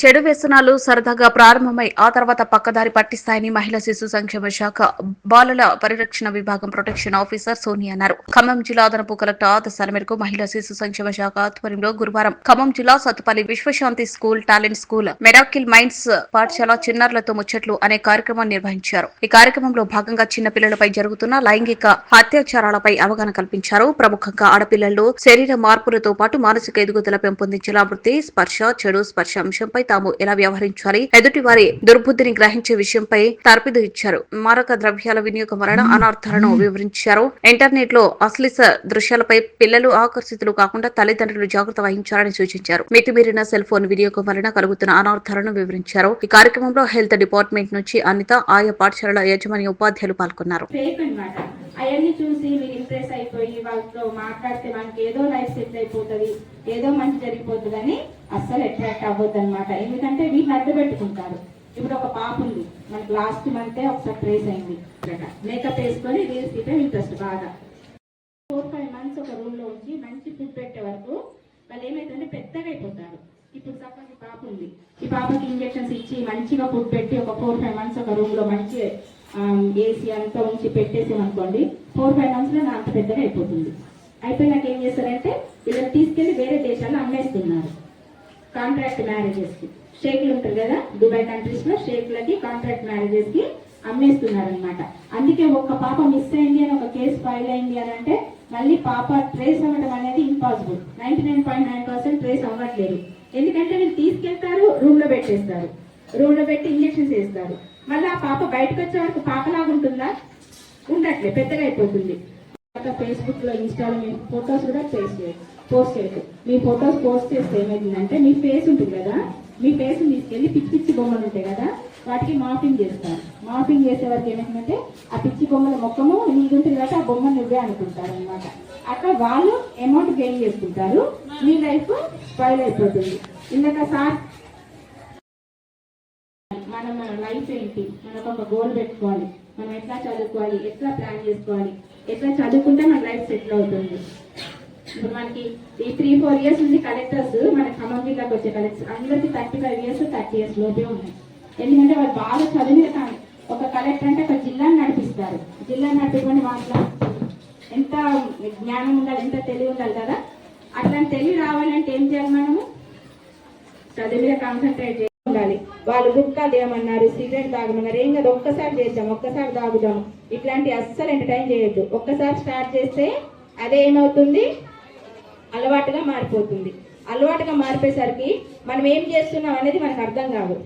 చెడు వ్యసనాలు సరదాగా ప్రారంభమై ఆ తర్వాత పక్కదారి పట్టిస్తాయని మహిళా శిశు సంక్షేమ శాఖ బాలల పరిరక్షణ విభాగం ప్రొటెక్షన్ ఆఫీసర్ సోని అన్నారు. ఖమ్మం జిల్లా అదనపు కలెక్టర్ ఆదేశాల మేరకు మహిళా శిశు సంక్షేమ శాఖ ఆధ్వర్యంలో గురువారం ఖమ్మం జిల్లా Sathupalli Vishwashanti school talent school miracle minds పాఠశాల చిన్నారులతో ముచ్చట్లు అనే కార్యక్రమాన్ని నిర్వహించారు. ఈ కార్యక్రమంలో భాగంగా చిన్నపిల్లలపై జరుగుతున్న లైంగిక అత్యాచారాలపై అవగాహన కల్పించారు. ప్రముఖంగా ఆడపిల్లల్లో శరీర మార్పులతో పాటు మానసిక ఎదుగుదల పెంపొందించేలా వృత్తి స్పర్శ చెడు స్పర్శ అంశంపై తాము ఎలా వ్యవహరించాలి? ఎదుటి వారి దుర్బుద్ధిని గ్రహించే విషయంపై తర్పిదు ఇచ్చారు. మారక ద్రవ్యాల వినియోగం వలన అనార్థాలను వివరించారు. ఇంటర్నెట్లో అశ్లీల దృశ్యాలపై పిల్లలు ఆకర్షితులు కాకుండా తల్లిదండ్రులు జాగ్రత్త వహించాలని సూచించారు. మితిమీరిన సెల్ ఫోన్ వినియోగం వలన కలుగుతున్న అనార్థాలను వివరించారు. ఈ కార్యక్రమంలో హెల్త్ డిపార్ట్మెంట్ నుంచి అనిత ఆయా పాఠశాలల యజమాని ఉపాధ్యాయులు పాల్గొన్నారు. అవన్నీ చూసి మీరు ఇంప్రెస్ అయిపోయి వాళ్ళతో మాట్లాడితే మనకి ఏదో లైఫ్ సెటిల్ అయిపోతుంది. ఏదో మంచి జరిగిపోతుంది అని అస్సలు అట్రాక్ట్ అవ్వద్దు అనమాట ఎందుకంటే వీటిని అడ్డు పెట్టుకుంటారు ఇప్పుడు ఒక పాప ఉంది. మనకి లాస్ట్ మంతే ఒకసారి ట్రేస్ అయింది. మేకప్ వేసుకొని రీల్స్ తీయటం ఇంట్రెస్ట్ బాగా. ఫోర్ ఫైవ్ మంత్స్ ఒక రూమ్లో ఉంచి మంచి ఫుడ్ పెట్టే వరకు వాళ్ళు ఏమైతుందంటే పెద్దగా అయిపోతారు. ఇప్పుడు సపోజ్ ఈ పాప ఉంది. ఈ పాపకి ఇంజెక్షన్స్ ఇచ్చి మంచిగా ఫుడ్ పెట్టి ఒక ఫోర్ ఫైవ్ మంత్స్ ఒక రూమ్లో మంచి ఏసీ అంతా ఉంచి పెట్టేసాం అనుకోండి ఫోర్ ఫైవ్ మంత్స్లో నా అంత పెద్దగా అయిపోతుంది. అయిపోయినాక ఏం చేస్తారంటే వీళ్ళని తీసుకెళ్ళి వేరే దేశాల్లో అమ్మేస్తున్నారు. కాంట్రాక్ట్ మ్యారేజెస్కి. షేక్లు ఉంటారు కదా దుబాయ్ కంట్రీస్లో షేక్లకి కాంట్రాక్ట్ మ్యారేజెస్కి అమ్మేస్తున్నారు అనమాట అందుకే ఒక్క పాప మిస్ అయింది అని ఒక కేసు ఫైల్ అయింది అని అంటే మళ్ళీ పాప ట్రేస్ అవ్వడం అనేది impossible ninety nine point nine percent trace అవ్వట్లేదు. ఎందుకంటే వీళ్ళు తీసుకెళ్తారు రూమ్లో పెట్టేస్తారు. రూమ్లో పెట్టి ఇంజెక్షన్స్ వేస్తారు మళ్ళీ ఆ పాప బయటకు వచ్చే వరకు పాపలాగా ఉంటుందా? ఉండట్లే పెద్దగా అయిపోతుంది. ఫేస్బుక్లో ఇన్స్టాలో మీ ఫొటోస్ కూడా పోస్ట్ చేయొచ్చు పోస్ట్ చేయొచ్చు. మీ ఫొటోస్ పోస్ట్ చేస్తే ఏమైందంటే మీ ఫేస్ ఉంటుంది కదా? మీ ఫేస్ తీసుకెళ్ళి పిచ్చి పిచ్చి బొమ్మలు ఉంటాయి కదా? వాటికి మాఫింగ్ చేస్తారు. మాఫింగ్ చేసే వారికి ఏమైందంటే ఆ పిచ్చి బొమ్మల మొక్కము నీది ఉంటుంది కాబట్టి ఆ బొమ్మ నువ్వే అనుకుంటారు అనమాట అక్కడ వాళ్ళు అమౌంట్ గెయిన్ చేసుకుంటారు. మీ లైఫ్ స్పాయిల్ అయిపోతుంది. ఇందాక సార్ మనం మన లైఫ్ ఏంటి? మనకు ఒక గోల్ పెట్టుకోవాలి. మనం ఎట్లా చదువుకోవాలి? ఎట్లా ప్లాన్ చేసుకోవాలి? ఎట్లా చదువుకుంటే మన లైఫ్ సెటిల్ అవుతుంది. ఇప్పుడు మనకి ఈ త్రీ ఫోర్ ఇయర్స్ నుంచి కలెక్టర్స్ మన ఖమ్మం జిల్లాకు వచ్చే కలెక్టర్స్ అందరికి thirty five years thirty years లోపే ఉన్నాయి. ఎందుకంటే వాళ్ళు బాగా చదివిన కానీ ఒక కలెక్టర్ అంటే ఒక జిల్లాని నడిపిస్తారు. జిల్లా నడిపించుకొని వాళ్ళ ఎంత జ్ఞానం ఉండాలి ఎంత తెలివి ఉండాలి కదా? అట్లాంటి తెలివి రావాలంటే ఏం చేయాలి మనము? చదువు మీద కాన్సన్ట్రేట్ చేయాలి. ఉండాలి వాళ్ళు గుట్కాలు ఏమన్నారు సిగరెట్ తాగమన్నారు. ఏం కదా ఒక్కసారి చేద్దాం ఒక్కసారి తాగుదాం. ఇట్లాంటి అస్సలు ఎంటర్టైన్ చేయొద్దు. ఒక్కసారి స్టార్ట్ చేస్తే అదే ఏమవుతుంది? అలవాటుగా మారిపోతుంది. అలవాటుగా మారిపోయేసరికి మనం ఏం చేస్తున్నాం అనేది మనకు అర్థం కాదు.